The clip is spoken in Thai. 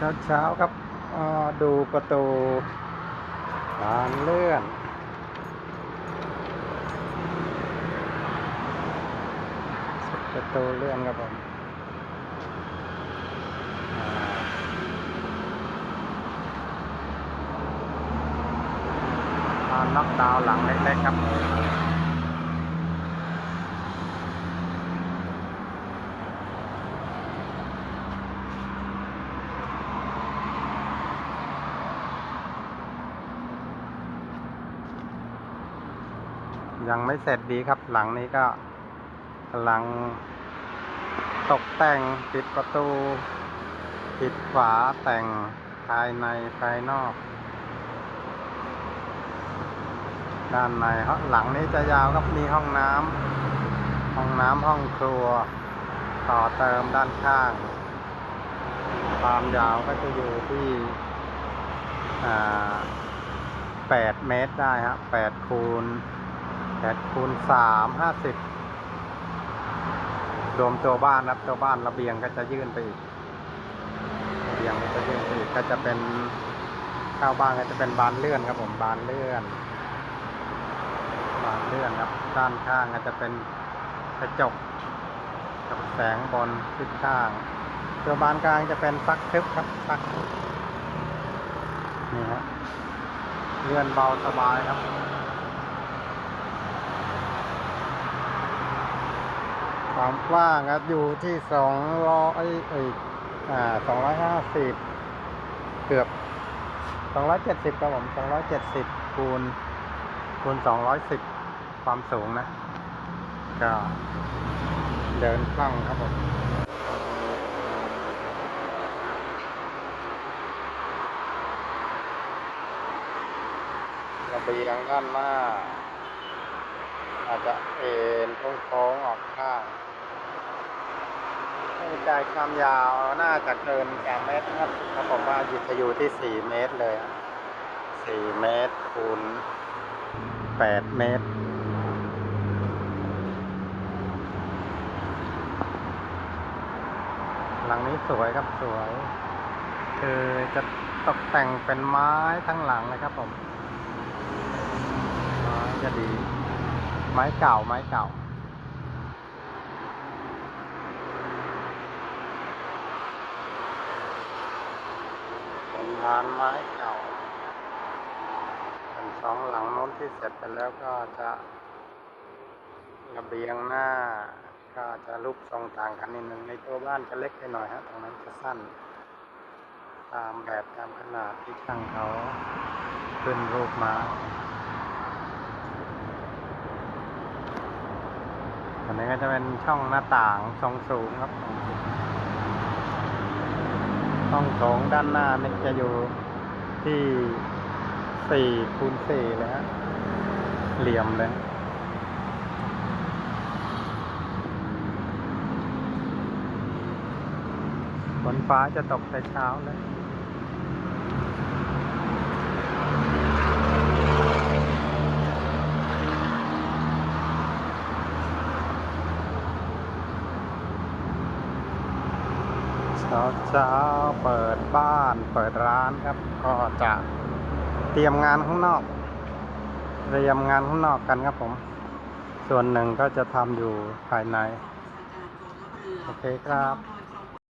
เช้าเช้าๆครับอ่าดูประตูบานเลื่อนประตูเลื่อนครับผมน็อกดาวหลังเล็กๆครับ ยังไม่เสร็จดีครับ หลังนี้ก็กำลังตกแต่งปิดประตู ปิดฝาแต่งภายในภายนอก ด้านในห้องหลังนี้จะยาวครับมีห้องน้ำห้องน้ำห้องครัว ต่อเติมด้านข้าง ความยาวก็จะอยู่ที่แปดเมตรได้ฮะแปดคูณ แปดคูณสามห้าสิบรวมตัวบ้านนะครับตัวบ้านระเบียงก็จะยื่นไปอีกระเบียงก็จะยื่นไปอีกก็จะเป็นเข้าบ้านก็จะเป็นบานเลื่อนครับผมบานเลื่อน บานเลื่อนครับ ด้านข้างก็จะเป็นกระจกกับแสงบนทิศข้าง ตัวบานกลางจะเป็นซักทึบครับซักนี่ฮะเลื่อนเบาสบายครับ ความ กว้างครับอยู่ที่สองร้อยเอ้ยอ่าสองร้อยห้าสิบเกือบสองร้อยเจ็ดสิบครับผมสองร้อยเจ็ดสิบคูณคูณสองร้อยสิบความสูงนะ ก็เดินคล่องครับผมระเบียงด้านหน้าอาจจะเอ็นโค้งๆออกข้าง ใจความยาวน่าจะเกินสามเมตรครับถ้าผมว่าหยุดจะอยู่ที่สี่เมตรเลยสี่เมตรคูณแปดเมตรหลังนี้สวยครับสวย คือจะตกแต่งเป็นไม้ทั้งหลังเลยครับผมไม้จะดี ไม้เก่าไม้เก่า เป็นลานไม้เก่าเป็นสองหลังโน้นที่เสร็จไปแล้วก็จะระเบียงหน้า ก็จะรูปทรงต่างกันนิดนึงในตัวบ้านจะเล็กไปหน่อยฮะตรงนั้นจะสั้น ตามแบบตามขนาดที่ช่างเขาขึ้นรูปมาอันนี้ก็จะเป็นช่องหน้าต่างทรงสูงครับ ห้องโถงด้านหน้านี่จะอยู่ที่สี่คูณสี่เลยฮะเหลี่ยมเลยฝนฟ้าจะตกแต่เช้าเลย เช้าเช้าเปิดบ้านเปิดร้านครับ ก็จะเตรียมงานข้างนอก เตรียมงานข้างนอกกันครับผม ส่วนหนึ่งก็จะทำอยู่ภายใน โอเคครับ